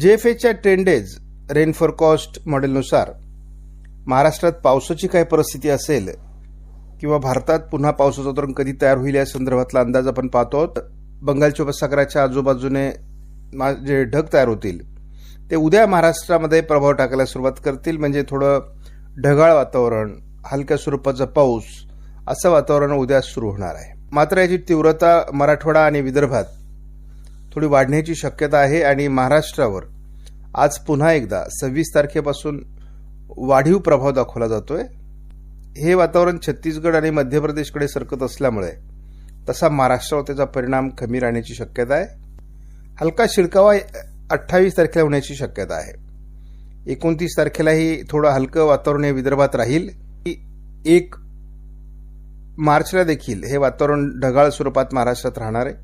जे एफ एच्या ten days rain मॉडेलनुसार महाराष्ट्रात पावसाची काय परिस्थिती असेल किंवा भारतात पुन्हा पावसाचं उतरण कधी तयार होईल या संदर्भातला अंदाज आपण पाहतो आहोत. बंगालच्या उपसागराच्या आजूबाजूने मा- जे ढग तयार होतील ते उद्या महाराष्ट्रामध्ये प्रभाव टाकायला सुरुवात करतील म्हणजे थोडं ढगाळ वातावरण हलक्या स्वरूपाचा पाऊस असं वातावरण उद्या सुरू होणार आहे मात्र याची तीव्रता मराठवाडा आणि विदर्भात थोडी वाढण्याची शक्यता आहे आणि महाराष्ट्रावर आज पुन्हा एकदा सव्वीस तारखेपासून वाढीव प्रभाव दाखवला जातोय. हे वातावरण छत्तीसगड आणि मध्य प्रदेशकडे सरकत असल्यामुळे तसा महाराष्ट्रावर त्याचा परिणाम कमी राहण्याची शक्यता आहे. हलका शिडकावा अठ्ठावीस तारखेला होण्याची शक्यता आहे. एकोणतीस तारखेलाही थोडं हलकं वातावरण हे विदर्भात राहील. एक मार्चला देखील हे वातावरण ढगाळ स्वरूपात महाराष्ट्रात राहणार आहे.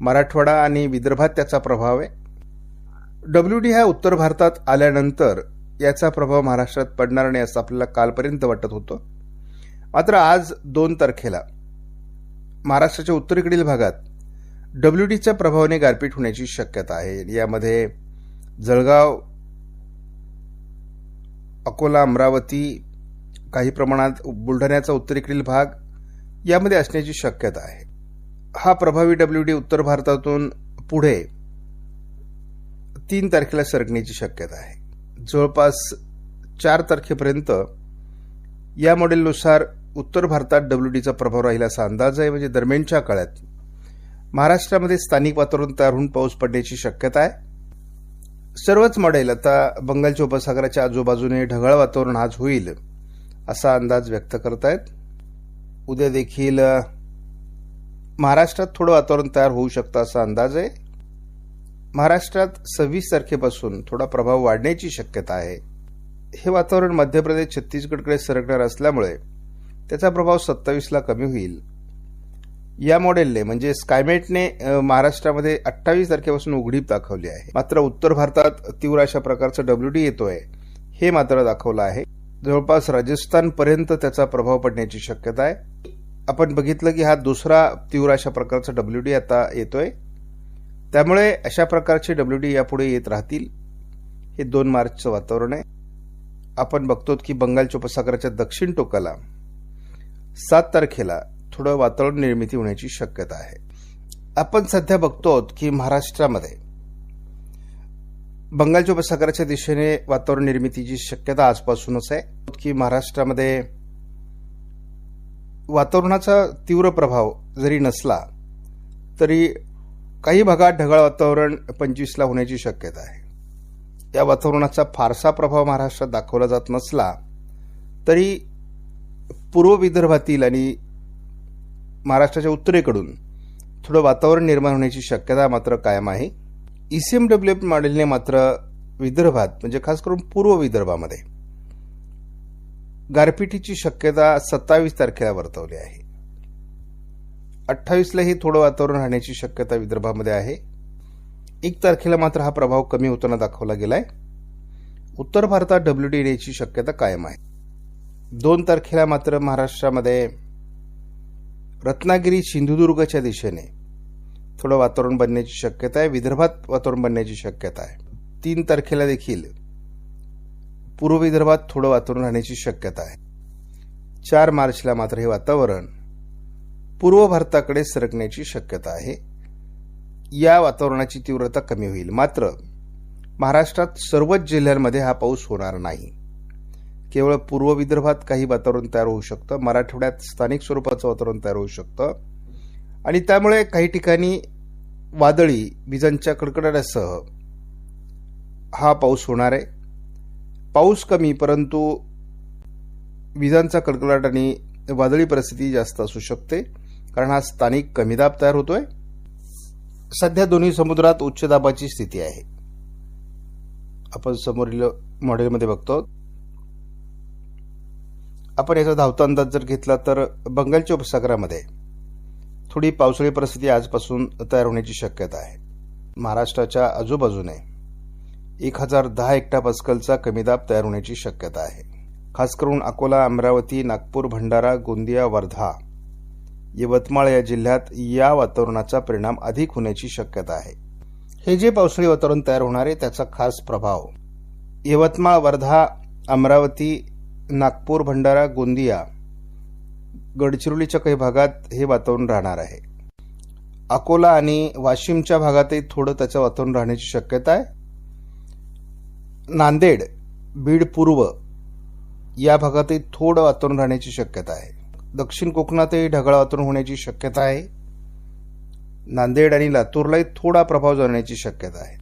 मराठवाडा आणि विदर्भात त्याचा प्रभाव आहे. डब्ल्यू डी हा उत्तर भारतात आल्यानंतर याचा प्रभाव महाराष्ट्रात पडणार नाही असं आपल्याला कालपर्यंत वाटत होतं. मात्र आज दोन तारखेला महाराष्ट्राच्या उत्तरेकडील भागात डब्ल्यू डीच्या प्रभावाने गारपीट होण्याची शक्यता आहे. यामध्ये जळगाव अकोला अमरावती काही प्रमाणात बुलढाण्याचा उत्तरेकडील भाग यामध्ये असण्याची शक्यता आहे. हा प्रभावी डब्ल्यू डी उत्तर भारतातून पुढे तीन तारखेला सरकण्याची शक्यता आहे. जवळपास चार तारखेपर्यंत या मॉडेलनुसार उत्तर भारतात डब्ल्यू डीचा प्रभाव राहील असा अंदाज आहे. म्हणजे दरम्यानच्या काळात महाराष्ट्रामध्ये स्थानिक वातावरण तयार होऊन पाऊस पडण्याची शक्यता आहे. सर्वच मॉडेल आता बंगालच्या उपसागराच्या आजूबाजूने ढगाळ वातावरण आज होईल असा अंदाज व्यक्त करतायत. उद्या देखील महाराष्ट्रात थोडं वातावरण तयार होऊ शकतं असा अंदाज आहे. महाराष्ट्रात सव्वीस तारखेपासून थोडा प्रभाव वाढण्याची शक्यता आहे. हे वातावरण मध्य प्रदेश छत्तीसगडकडे सरकणार असल्यामुळे त्याचा प्रभाव सत्तावीसला कमी होईल. या मॉडेलने म्हणजे स्कायमेटने महाराष्ट्रामध्ये अठ्ठावीस तारखेपासून उघडीप दाखवली आहे. मात्र उत्तर भारतात तीव्र अशा प्रकारचं डब्ल्यू डी येतोय हे मात्र दाखवलं आहे. जवळपास राजस्थानपर्यंत त्याचा प्रभाव पडण्याची शक्यता आहे. आपण बघितलं की हा दुसरा तीव्र अशा प्रकारचा डब्ल्यू डी आता येतोय. त्यामुळे अशा प्रकारचे डब्ल्यू डी यापुढे येत राहतील हे दोन मार्चचं वातावरण आहे. आपण बघतो की बंगालच्या उपसागराच्या दक्षिण टोकाला सात तारखेला थोडं वातावरण निर्मिती होण्याची शक्यता आहे. आपण सध्या बघतो की महाराष्ट्रामध्ये बंगालच्या उपसागराच्या दिशेने वातावरण निर्मितीची शक्यता आजपासूनच आहे. की महाराष्ट्रामध्ये वातावरणाचा तीव्र प्रभाव जरी नसला तरी काही भागात ढगाळ वातावरण पंचवीसला होण्याची शक्यता आहे. या वातावरणाचा फारसा प्रभाव महाराष्ट्रात दाखवला जात नसला तरी पूर्व विदर्भातील आणि महाराष्ट्राच्या उत्तरेकडून थोडं वातावरण निर्माण होण्याची शक्यता मात्र कायम आहे. ई सी एम डब्ल्यू मॉडेलने मात्र विदर्भात म्हणजे खास करून पूर्व विदर्भामध्ये गारपिटीची शक्यता सत्तावीस तारखेला वर्तवली आहे. अठ्ठावीसलाही थोडं वातावरण राहण्याची शक्यता विदर्भामध्ये आहे. एक तारखेला मात्र हा प्रभाव कमी होताना दाखवला गेलाय. उत्तर भारतात डब्ल्यू डी येण्याची शक्यता कायम आहे. दोन तारखेला मात्र महाराष्ट्रामध्ये रत्नागिरी सिंधुदुर्गच्या दिशेने थोडं वातावरण बनण्याची शक्यता आहे. विदर्भात वातावरण बनण्याची शक्यता आहे. तीन तारखेला देखील पूर्व विदर्भात थोडं वातावरण राहण्याची शक्यता आहे. चार मार्चला मात्र हे वातावरण पूर्व भारताकडे सरकण्याची शक्यता आहे. या वातावरणाची तीव्रता कमी होईल. मात्र महाराष्ट्रात सर्वच जिल्ह्यांमध्ये हा पाऊस होणार नाही. केवळ पूर्व विदर्भात काही वातावरण तयार होऊ शकतं. मराठवाड्यात स्थानिक स्वरूपाचं वातावरण तयार होऊ शकतं. आणि त्यामुळे काही ठिकाणी वादळी विजांच्या कडकडाटासह हा पाऊस होणार आहे. पाऊस कमी परंतु विजांचा कडकडाट आणि वादळी परिस्थिती जास्त असू शकते कारण हा स्थानिक कमी दाब तयार होतोय. सध्या दोन्ही समुद्रात उच्च दाबाची स्थिती आहे. आपण समोरील मॉडेलमध्ये बघतो. आपण याचा धावता अंदाज जर घेतला तर बंगालच्या उपसागरामध्ये थोडी पावसाळी परिस्थिती आजपासून तयार होण्याची शक्यता आहे. महाराष्ट्राच्या आजूबाजूने एक हजार दहा एकटा पस्कलचा कमी दाब तयार होण्याची शक्यता आहे. खास करून अकोला अमरावती नागपूर भंडारा गोंदिया वर्धा. यवतमाळ या जिल्ह्यात या वातावरणाचा परिणाम अधिक होण्याची शक्यता आहे. हे जे पावसाळी वातावरण तयार होणार आहे त्याचा खास प्रभाव. यवतमाळ वर्धा अमरावती नागपूर भंडारा गोंदिया गडचिरोलीच्या काही भागात हे वातावरण राहणार आहे. अकोला आणि वाशिमच्या भागातही थोडं त्याचं वातावरण राहण्याची शक्यता आहे. नांदेड बीड पूर्व या भागातही थोडं वातावरण राहण्याची शक्यता आहे. दक्षिण कोकणातही ढगाळ वातावरण होण्याची शक्यता आहे. नांदेड आणि लातूरलाही थोडा प्रभाव जाण्याची शक्यता आहे.